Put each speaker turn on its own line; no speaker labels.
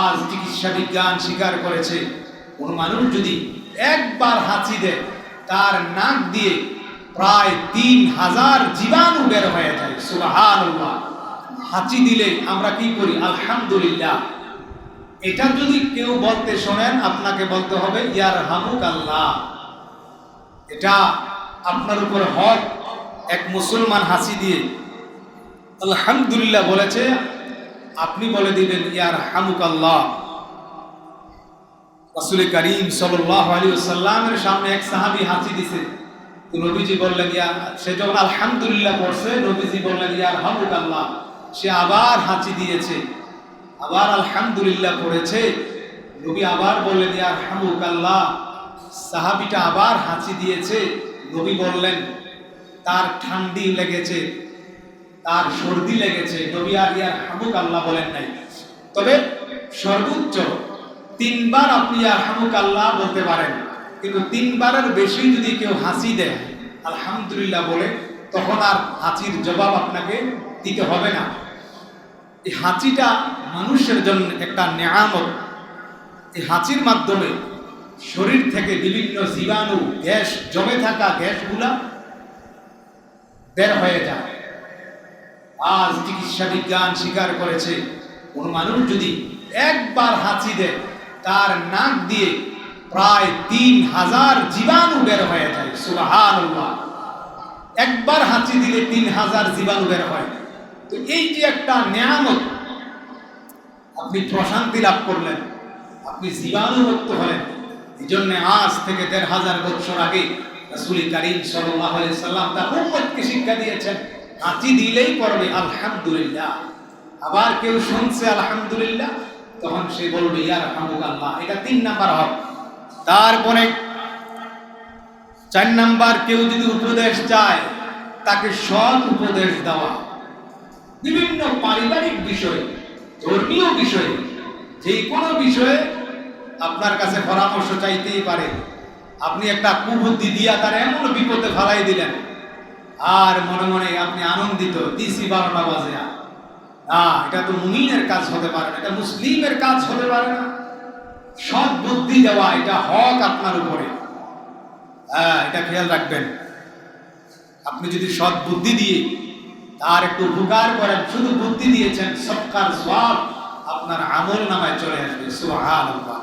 আজ চিকিৎসা বিজ্ঞান স্বীকার করেছে। কোন মানুষ যদি একবার হাঁচি দেয়, তার নাক দিয়ে প্রায় তিন হাজার জীবাণু বের হয়ে যায়। সুবহানাল্লাহ। হাঁচি দিলে আমরা কি করি? আলহামদুলিল্লাহ। এটা যদি কেউ বলতে শোনেন, আপনাকে বলতে হবে ইয়ার হামুক আল্লাহ এটা আপনার উপর হক। এক মুসলমান হাসি দিয়ে আলহামদুলিল্লাহ বলেছে আপনি বলে দিবেন ইয়ার হামুক আল্লাহ রাসুল করিম সাল্লাহ আলী সাল্লামের সামনে এক সাহাবি হাসি দিছে। নবীজি বললেন, ইয়া সে যখন আলহামদুলিল্লাহ পড়ছে, নবীজি বললেন ইয়ার হামুক আল্লাহ সে আবার হাঁচি দিয়েছে। আবার আলহামদুলিল্লাহ পড়েছে। নবী আবার বললেন ইয়ার হামুক আল্লাহ সাহাবিটা আবার হাঁচি দিয়েছে। নবী বললেন, তার ঠান্ডি লেগেছে। তার সর্দি লেগেছে, নবী আর হামুক আল্লাহ বলেন নাই। তবে সর্বোচ্চ তিনবার আপনি আর হামুক আল্লাহ বলতে পারেন। কিন্তু তিনবারের বেশি যদি কেউ হাসি দেয়, আলহামদুলিল্লাহ বলে, তখন আর হাসির জবাব আপনাকে দিতে হবে না। এই হাঁচিটা মানুষের জন্য একটা নেয়ামত। এই হাঁচির মাধ্যমে শরীর থেকে বিভিন্ন জীবাণু, গ্যাস, জমে থাকা গ্যাসগুলা বের হয়ে যায়। আজ চিকিৎসা বিজ্ঞান স্বীকার করেছে। কোন মানুষ যদি একবার হাঁচি দেয়, তার নাক দিয়ে প্রায় তিন হাজার জীবাণু বের হয়ে যায়। সুবহানাল্লাহ। একবার হাঁচি দিলে তিন হাজার জীবাণু বের হয়। তো এই যে একটা নিয়ামত, আপনি প্রশান্তি লাভ করলেন, আপনি জীবাণু জীবাণুমুক্ত হলেন। এই জন্য আজ থেকে দেড় হাজার বছর আগে রাসূল করিম আলাইহি সাল্লাম তার উম্মতকে শিক্ষা দিয়েছেন। হাঁচি দিলেই পড়বে, আলহামদুলিল্লাহ। আবার কেউ শুনছে, আলহামদুলিল্লাহ? তখন সে বলবে ইয়ার আল্লাহ এটা তিন নাম্বার হক। তারপরে চার নাম্বার, কেউ যদি উপদেশ চায়, তাকে সৎ উপদেশ দেওয়া। বিভিন্ন পারিবারিক বিষয়, ধর্মীয় বিষয়ে যে কোনো বিষয়ে আপনার কাছে পরামর্শ চাইতেই পারে। আপনি একটা কুবুদ্ধি দিয়া তার এমন বিপদে ফেলাই দিলেন আর মনে মনে আপনি আনন্দিত দিসি বারোটা বাজে না, এটা তো মুমিনের কাজ হতে পারে না, এটা মুসলিমের কাজ হতে পারে না। সৎ বুদ্ধি দেওয়া, এটা হক আপনার উপরে। হ্যাঁ এটা খেয়াল রাখবেন। আপনি যদি সৎ বুদ্ধি দিয়ে তার একটু উপকার করেন, শুধু বুদ্ধি দিয়েছেন সবকার সব আপনার আমল নামায় চলে আসবে, সুবহানাল্লাহ।